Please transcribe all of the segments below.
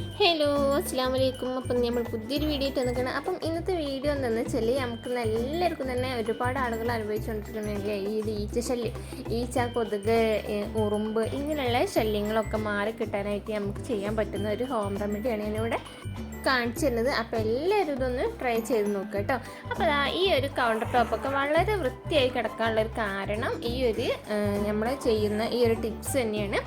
Hello അസ്സാം വലൈക്കും അപ്പം നമ്മൾ പുതിയൊരു വീഡിയോ ഇട്ട് നിൽക്കണം അപ്പം ഇന്നത്തെ വീഡിയോ എന്താണെന്ന് വെച്ചാൽ നമുക്ക് എല്ലാവർക്കും തന്നെ ഒരുപാട് ആളുകൾ അനുഭവിച്ചുകൊണ്ടിരിക്കുന്നുണ്ട്. ഈ ഈച്ച ശല്യം ഈച്ച കൊതുക് ഉറുമ്പ് ഇങ്ങനെയുള്ള ശല്യങ്ങളൊക്കെ മാറി കിട്ടാനായിട്ട് നമുക്ക് ചെയ്യാൻ പറ്റുന്ന ഒരു ഹോം റെമഡിയാണ് ഞാനിവിടെ കാണിച്ചു തരുന്നത്. അപ്പോൾ എല്ലാവരും ഇതൊന്ന് ട്രൈ ചെയ്ത് നോക്കുക കേട്ടോ. അപ്പോൾ ഈ ഒരു കൗണ്ടർ ടോപ്പൊക്കെ വളരെ വൃത്തിയായി കിടക്കാനുള്ള ഒരു കാരണം ഈ ഒരു നമ്മൾ ചെയ്യുന്ന ഈ ഒരു ടിപ്സ് തന്നെയാണ്.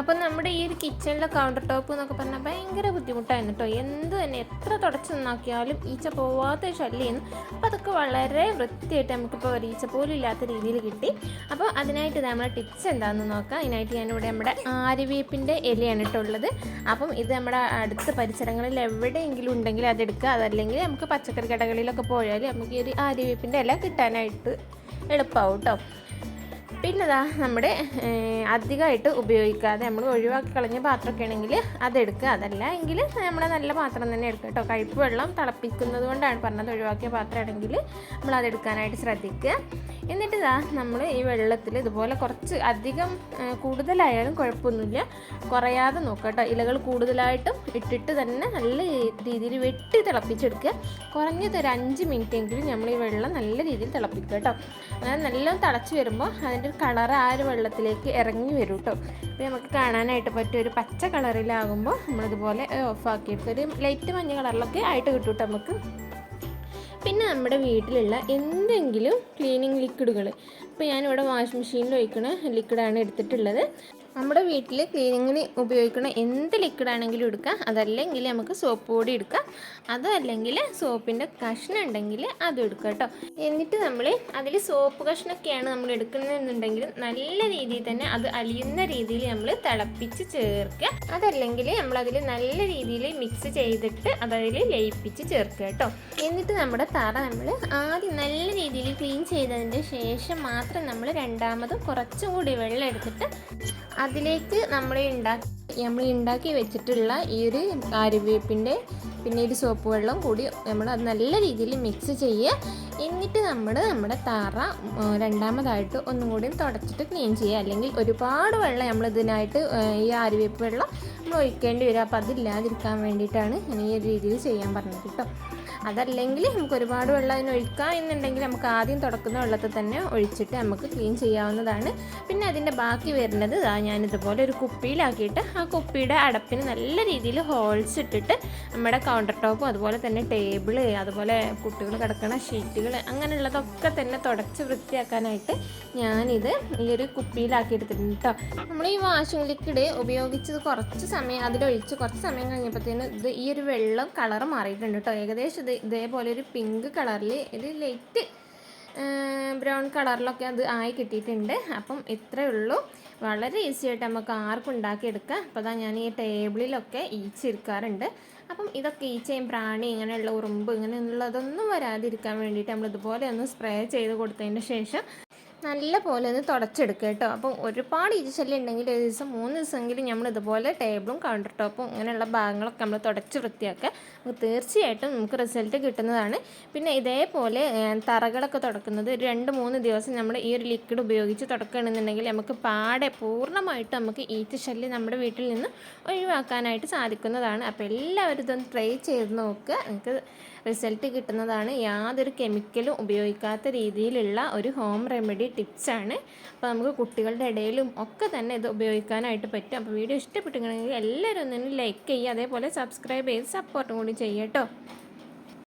അപ്പം നമ്മുടെ ഈ ഒരു കിച്ചണിലെ കൗണ്ടർ ടോപ്പ് എന്നൊക്കെ പറഞ്ഞാൽ ഭയങ്കര ബുദ്ധിമുട്ടായിരുന്നു കേട്ടോ. എന്ത് തന്നെ എത്ര തുടച്ച് നന്നാക്കിയാലും ഈച്ച പോവാത്ത ശല്യം അപ്പോൾ അതൊക്കെ വളരെ വൃത്തിയായിട്ട് നമുക്കിപ്പോൾ ഒരു ഈച്ച പോലും ഇല്ലാത്ത രീതിയിൽ കിട്ടി. അപ്പോൾ അതിനായിട്ട് നമ്മുടെ ടിപ്സ് എന്താണെന്ന് നോക്കാം. അതിനായിട്ട് ഞാനിവിടെ നമ്മുടെ ആര്യവേപ്പിന്റെ ഇലയാണ് കേട്ടോ ഉള്ളത് അപ്പം ഇത് നമ്മുടെ അടുത്ത പരിസരങ്ങളിൽ എവിടെയെങ്കിലും ഉണ്ടെങ്കിൽ അതെടുക്കുക അതല്ലെങ്കിൽ നമുക്ക് പച്ചക്കറി കടകളിലൊക്കെ പോയാൽ നമുക്ക് ഈ ഒരു ആര്യവേപ്പിന്റെ ഇല കിട്ടാനായിട്ട് എളുപ്പമാവും കേട്ടോ. പിന്നെ ഇതാ നമ്മുടെ അധികമായിട്ട് ഉപയോഗിക്കാതെ നമ്മൾ ഒഴിവാക്കി കളഞ്ഞ പാത്രമൊക്കെ ആണെങ്കിൽ അതെടുക്കുക. അതല്ല എങ്കിൽ നമ്മൾ നല്ല പാത്രം തന്നെ എടുക്കുക കേട്ടോ. കഴിപ്പ് വെള്ളം തിളപ്പിക്കുന്നത് കൊണ്ടാണ് പറഞ്ഞത് ഒഴിവാക്കിയ പാത്രമാണെങ്കിൽ നമ്മൾ അതെടുക്കാനായിട്ട് ശ്രദ്ധിക്കുക. എന്നിട്ട് ഇതാ നമ്മൾ ഈ വെള്ളത്തിൽ ഇതുപോലെ കുറച്ച് അധികം കൂടുതലായാലും കുഴപ്പമൊന്നുമില്ല. കുറയാതെ നോക്കുക കേട്ടോ. ഇലകൾ കൂടുതലായിട്ടും ഇട്ടിട്ട് തന്നെ നല്ല രീതിയിൽ വെട്ടി തിളപ്പിച്ചെടുക്കുക. കുറഞ്ഞത് ഒരു അഞ്ച് മിനിറ്റ് എങ്കിലും നമ്മൾ ഈ വെള്ളം നല്ല രീതിയിൽ തിളപ്പിക്കുക കേട്ടോ. അതായത് നല്ലോണം തിളച്ച് വരുമ്പോൾ അതിന്റെ ഒരു കളർ ആ ഒരു വെള്ളത്തിലേക്ക് ഇറങ്ങി വരും കേട്ടോ അപ്പോൾ നമുക്ക് കാണാനായിട്ട് പറ്റിയ ഒരു പച്ച കളറിലാകുമ്പോൾ നമ്മളിതുപോലെ ഓഫാക്കിയിട്ട് ഒരു ലൈറ്റ് മഞ്ഞ കളറിലൊക്കെ ആയിട്ട് കിട്ടും കേട്ടോ നമുക്ക്. പിന്നെ നമ്മുടെ വീട്ടിലുള്ള എന്തെങ്കിലും ക്ലീനിങ് ലിക്വിഡുകൾ ഇപ്പോൾ ഞാനിവിടെ വാഷിംഗ് മെഷീനിൽ ഒഴിക്കുന്ന ലിക്വിഡാണ് എടുത്തിട്ടുള്ളത്. നമ്മുടെ വീട്ടിൽ ക്ലീനിങ്ങിന് ഉപയോഗിക്കുന്ന എന്ത് ലിക്വിഡ് ആണെങ്കിലും എടുക്കാം. അതല്ലെങ്കിൽ നമുക്ക് സോപ്പ് പൊടി എടുക്കാം. അതല്ലെങ്കിൽ സോപ്പിന്റെ കഷ്ണം ഉണ്ടെങ്കിൽ അതും എടുക്കാം കേട്ടോ. എന്നിട്ട് നമ്മൾ അതിൽ സോപ്പ് കഷ്ണമൊക്കെയാണ് നമ്മൾ എടുക്കുന്നതെന്നുണ്ടെങ്കിൽ നല്ല രീതിയിൽ തന്നെ അത് അലിയുന്ന രീതിയിൽ നമ്മൾ തിളപ്പിച്ച് ചേർക്കുക. അതല്ലെങ്കിൽ നമ്മളതിൽ നല്ല രീതിയിൽ മിക്സ് ചെയ്തിട്ട് അതിൽ ലയിപ്പിച്ച് ചേർക്കുക കേട്ടോ. എന്നിട്ട് നമ്മുടെ തറ നമ്മൾ ആദ്യം നല്ല രീതിയിൽ ക്ലീൻ ചെയ്തതിന്റെ ശേഷം മാത്രം നമ്മൾ രണ്ടാമത് കുറച്ചും കൂടി വെള്ളം എടുത്തിട്ട് അതിലേക്ക് നമ്മൾ ഉണ്ടാക്കി നമ്മൾ ഉണ്ടാക്കി വെച്ചിട്ടുള്ള ഈ ഒരു ആര്യവേപ്പിന്റെ പിന്നെ ഒരു സോപ്പ് വെള്ളം കൂടി നമ്മൾ അത് നല്ല രീതിയിൽ മിക്സ് ചെയ്യുക. എന്നിട്ട് നമ്മൾ നമ്മുടെ താറ രണ്ടാമതായിട്ട് ഒന്നും കൂടി തുടച്ചിട്ട് ക്ലീൻ ചെയ്യുക. അല്ലെങ്കിൽ ഒരുപാട് വെള്ളം നമ്മൾ ഇതിനായിട്ട് ഈ ആര്യവേപ്പ് വെള്ളം നമ്മൾ ഒഴിക്കേണ്ടി വരും. അപ്പോൾ അതില്ലാതിരിക്കാൻ വേണ്ടിയിട്ടാണ് ഞാൻ ഈ ഒരു രീതിയിൽ ചെയ്യാൻ പറഞ്ഞത് കേട്ടോ. അതല്ലെങ്കിൽ നമുക്ക് ഒരുപാട് വെള്ളം അതിന് ഒഴിക്കാം എന്നുണ്ടെങ്കിൽ നമുക്ക് ആദ്യം തുടക്കുന്ന വെള്ളത്തിൽ തന്നെ ഒഴിച്ചിട്ട് നമുക്ക് ക്ലീൻ ചെയ്യാവുന്നതാണ്. പിന്നെ അതിന്റെ ബാക്കി വരുന്നത് ഞാനിതുപോലെ ഒരു കുപ്പിയിലാക്കിയിട്ട് ആ കുപ്പിയുടെ അടപ്പിന് നല്ല രീതിയിൽ ഹോൾസ് ഇട്ടിട്ട് നമ്മുടെ കൗണ്ടർ ടോപ്പും അതുപോലെ തന്നെ ടേബിൾ അതുപോലെ കുട്ടികൾ കിടക്കുന്ന ഷീറ്റുകൾ അങ്ങനെയുള്ളതൊക്കെ തന്നെ തുടച്ച് വൃത്തിയാക്കാനായിട്ട് ഞാനിത് ഈ ഒരു കുപ്പിയിലാക്കി എടുത്തിട്ടുണ്ട് കേട്ടോ നമ്മൾ ഈ വാഷിംഗ് ലിക്വിഡ് ഉപയോഗിച്ചത് കുറച്ച് സമയം അതിലൊഴിച്ച് കുറച്ച് സമയം കഴിഞ്ഞപ്പോഴത്തേന് ഇത് ഈ ഒരു വെള്ളം കളർ മാറിയിട്ടുണ്ട് കേട്ടോ ഏകദേശം ഇത് ഇതേപോലെ ഒരു പിങ്ക് കളറിൽ ഇത് ലൈറ്റ് ബ്രൗൺ കളറിലൊക്കെ അത് ആയി കിട്ടിയിട്ടുണ്ട്. അപ്പം ഇത്രയേ ഉള്ളൂ. വളരെ ഈസി ആയിട്ട് നമുക്ക് ആർക്കും ഉണ്ടാക്കിയെടുക്കാം. അപ്പോൾ അതാ ഞാൻ ഈ ടേബിളിലൊക്കെ ഈച്ചിരിക്കാറുണ്ട് അപ്പം ഇതൊക്കെ ഈച്ചയും പ്രാണി ഇങ്ങനെയുള്ള ഉറുമ്പ് ഇങ്ങനെയുള്ളതൊന്നും വരാതിരിക്കാൻ വേണ്ടിയിട്ട് നമ്മൾ ഇതുപോലെ ഒന്ന് സ്പ്രേ ചെയ്ത് കൊടുത്തതിന് ശേഷം നല്ല പോലെ ഒന്ന് തുടച്ചെടുക്കുക കേട്ടോ. അപ്പം ഒരുപാട് ഈച്ചശല്യം ഉണ്ടെങ്കിൽ ഒരു ദിവസം മൂന്ന് ദിവസമെങ്കിലും നമ്മൾ ഇതുപോലെ ടേബിളും കൗണ്ടർ ടോപ്പും ഇങ്ങനെയുള്ള ഭാഗങ്ങളൊക്കെ നമ്മൾ തുടച്ച് വൃത്തിയാക്കുക. നമുക്ക് തീർച്ചയായിട്ടും നമുക്ക് റിസൾട്ട് കിട്ടുന്നതാണ്. പിന്നെ ഇതേപോലെ തറകളൊക്കെ തുടക്കുന്നത് ഒരു രണ്ട് മൂന്ന് ദിവസം നമ്മൾ ഈ ഒരു ലിക്വിഡ് ഉപയോഗിച്ച് തുടക്കുകയാണെന്നുണ്ടെങ്കിൽ നമുക്ക് പാടെ പൂർണമായിട്ട് നമുക്ക് ഈച്ചശല്യം നമ്മുടെ വീട്ടിൽ നിന്ന് ഒഴിവാക്കാനായിട്ട് സാധിക്കുന്നതാണ്. അപ്പോൾ എല്ലാവരും ഇതൊന്ന് ട്രൈ ചെയ്ത് നോക്കുക. നിങ്ങൾക്ക് റിസൾട്ട് കിട്ടുന്നതാണ് യാതൊരു കെമിക്കലും ഉപയോഗിക്കാത്ത രീതിയിലുള്ള ഒരു ഹോം റെമഡി ടിപ്സാണ്. അപ്പോൾ നമുക്ക് കുട്ടികളുടെ ഇടയിലും ഒക്കെ തന്നെ ഇത് ഉപയോഗിക്കാനായിട്ട് പറ്റും. അപ്പോൾ വീഡിയോ ഇഷ്ടപ്പെട്ടിട്ടുണ്ടെങ്കിൽ എല്ലാവരും ഒന്ന് ലൈക്ക് ചെയ്യുക അതേപോലെ സബ്സ്ക്രൈബ് ചെയ്ത് സപ്പോർട്ടും കൂടി ചെയ്യുക കേട്ടോ.